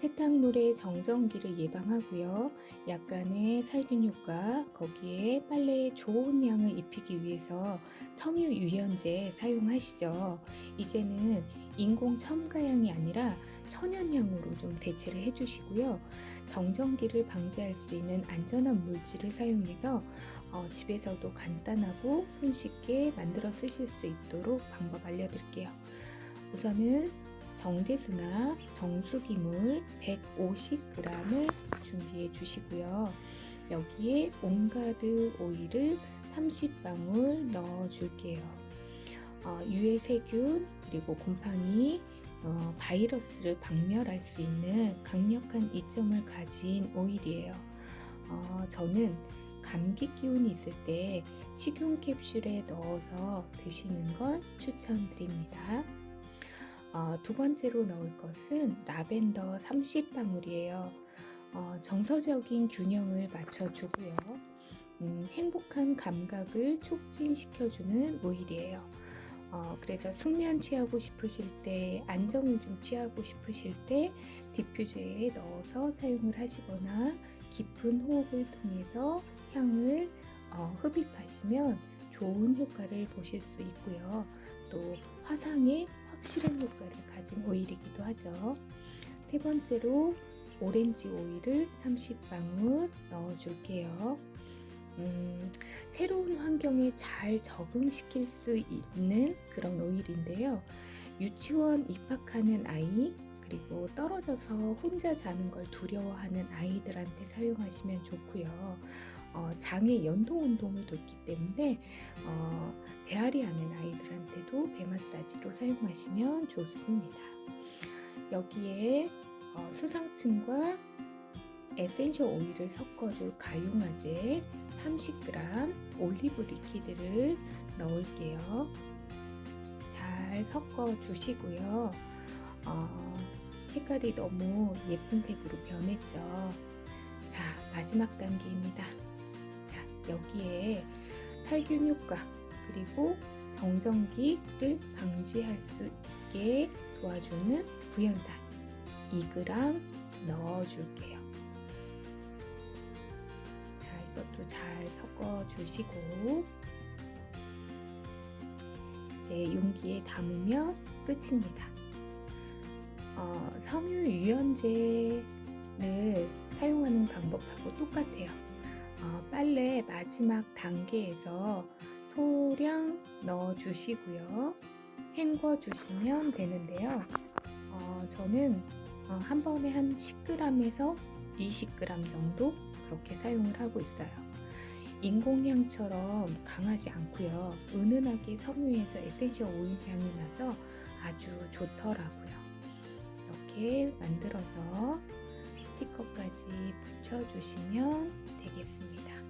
세탁물의 정전기를 예방하고요. 약간의 살균 효과, 거기에 빨래에 좋은 양을 입히기 위해서 섬유 유연제 사용하시죠. 이제는 인공 첨가향이 아니라 천연향으로 좀 대체를 해주시고요. 정전기를 방지할 수 있는 안전한 물질을 사용해서 어, 집에서도 간단하고 손쉽게 만들어 쓰실 수 있도록 방법 알려드릴게요. 우선은 정제수나 정수기물 150g을 준비해 주시고요. 여기에 옹가드 오일을 30방울 넣어 줄게요. 어, 유해 세균 그리고 곰팡이 어, 바이러스를 박멸할 수 있는 강력한 이점을 가진 오일이에요. 어, 저는 감기 기운이 있을 때 식용 캡슐에 넣어서 드시는 걸 추천드립니다. 어, 두 번째로 넣을 것은 라벤더 30방울이에요. 어, 정서적인 균형을 맞춰주고요. 음, 행복한 감각을 촉진시켜주는 오일이에요. 어, 그래서 숙면 취하고 싶으실 때, 안정을 좀 취하고 싶으실 때, 디퓨저에 넣어서 사용을 하시거나 깊은 호흡을 통해서 향을 어, 흡입하시면 좋은 효과를 보실 수 있고요. 또 화상에 확실한 효과를 가진 오일이기도 하죠. 세 번째로 오렌지 오일을 30방울 넣어줄게요. 음, 새로운 환경에 잘 적응시킬 수 있는 그런 오일인데요. 유치원 입학하는 아이, 그리고 떨어져서 혼자 자는 걸 두려워하는 아이들한테 사용하시면 좋고요. 어, 장의 연동 운동을 돕기 때문에 어, 배앓이 하는 배 마사지로 사용하시면 좋습니다. 여기에 어, 수상층과 에센셜 오일을 섞어줄 가용화제 30g 올리브 리퀴드를 넣을게요. 잘 섞어 주시고요. 어, 색깔이 너무 예쁜 색으로 변했죠. 자, 마지막 단계입니다. 자, 여기에 살균 효과 그리고 정전기를 방지할 수 있게 도와주는 부연산 2g 넣어줄게요. 자, 이것도 잘 섞어 주시고 이제 용기에 담으면 끝입니다. 어, 섬유 유연제를 사용하는 방법하고 똑같아요. 어, 빨래 마지막 단계에서 소량 넣어 주시고요. 헹궈 주시면 되는데요. 어, 저는 어, 한 번에 한 10g에서 20g 정도 그렇게 사용을 하고 있어요. 인공향처럼 강하지 않고요. 은은하게 섬유에서 에센셜 오일 향이 나서 아주 좋더라고요. 이렇게 만들어서 스티커까지 붙여주시면 되겠습니다.